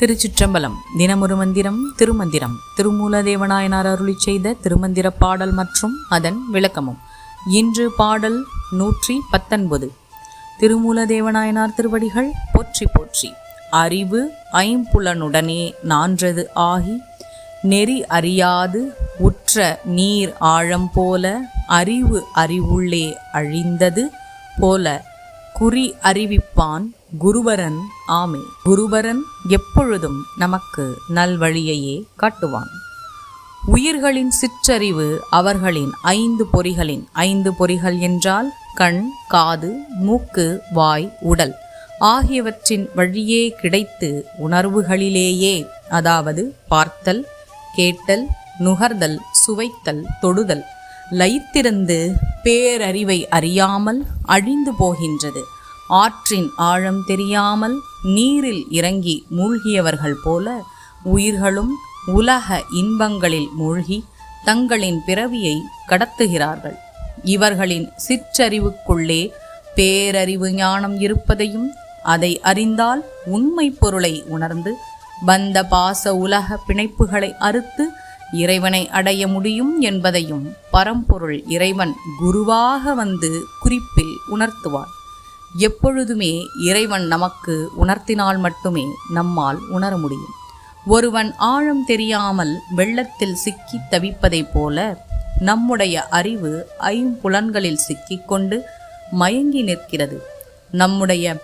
திருச்சிற்றம்பலம். தினமொரு மந்திரம் திருமந்திரம். திருமூலதேவநாயனார் அருளி செய்த திருமந்திர பாடல் மற்றும் அதன் விளக்கமும். இன்று பாடல் நூற்றி பத்தொன்பது. திருமூலதேவநாயனார் திருவடிகள் போற்றி போற்றி. அறிவு ஐம்புலனுடனே நான்றது ஆகி நெறி அறியாது உற்ற நீர் ஆழம் போல அறிவு அறிவுள்ளே அழிந்தது போல குறி அறிவிப்பான் குருவரன் ஆமே குருவரன் எப்பொழுதும் நமக்கு நல்வழியையே காட்டுவான். உயிர்களின் சிற்றறிவு அவர்களின் ஐந்து பொறிகளின் ஐந்து பொறிகள் என்றால் கண் காது மூக்கு வாய் உடல் ஆகியவற்றின் வழியே கிடைத்து உணர்வுகளிலேயே அதாவது பார்த்தல் கேட்டல் நுகர்தல் சுவைத்தல் தொடுதல் லயித்திருந்து பேரறிவை அறியாமல் அழிந்து போகின்றது. ஆற்றின் ஆழம் தெரியாமல் நீரில் இறங்கி மூழ்கியவர்கள் போல உயிர்களும் உலக இன்பங்களில் மூழ்கி தங்களின் பிறவியை கடத்துகிறார்கள். இவர்களின் சிற்றறிவுக்குள்ளே பேரறிவு ஞானம் இருப்பதையும் அதை அறிந்தால் உண்மை பொருளை உணர்ந்து பந்த பாச உலக பிணைப்புகளை அறுத்து இறைவனை அடைய முடியும் என்பதையும் பரம்பொருள் இறைவன் குருவாக வந்து குறிப்பில் உணர்த்துவான். எப்பொழுதுமே இறைவன் நமக்கு உணர்த்தினால் மட்டுமே நம்மால் உணர முடியும். ஒருவன் ஆழம் தெரியாமல் வெள்ளத்தில் சிக்கி தவிப்பதைப் போல நம்முடைய அறிவு ஐம்புலன்களில் சிக்கிக்கொண்டு மயங்கி நிற்கிறது. நம்முடைய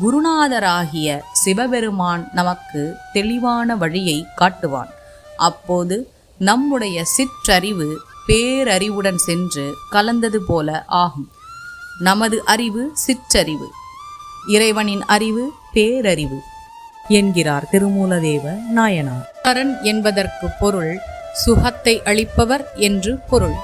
குருநாதராகிய சிவபெருமான் நமக்கு தெளிவான வழியை காட்டுவான். அப்போது நம்முடைய சிற்றறிவு பேரறிவுடன் சென்று கலந்தது போல ஆகும். நமது அறிவு சிற்றறிவு. இறைவனின் அறிவு பேரறிவு என்கிறார் திருமூலதேவ நாயனார். கரண் என்பதற்கு பொருள் சுகத்தை அளிப்பவர் என்று பொருள்.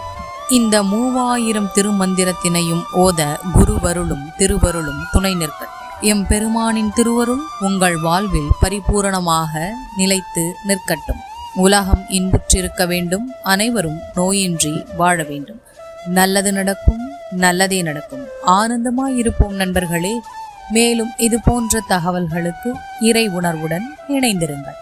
இந்த மூவாயிரம் திருமந்திரத்தினையும் ஓத குருவருளும் திருவருளும் துணை நிற்கட்டும் எம் பெருமானின் திருவருள் உங்கள் வாழ்வில் பரிபூரணமாக நிலைத்து நிற்கட்டும். உலகம் இன்புற்றிருக்க வேண்டும் அனைவரும் நோயின்றி வாழ வேண்டும். நல்லது நடக்கும் நல்லதே நடக்கும். ஆனந்தமாய் இருப்போம் நண்பர்களே. மேலும் இது போன்ற தகவல்களுக்கு இறை உணர்வுடன் இணைந்திருங்கள்.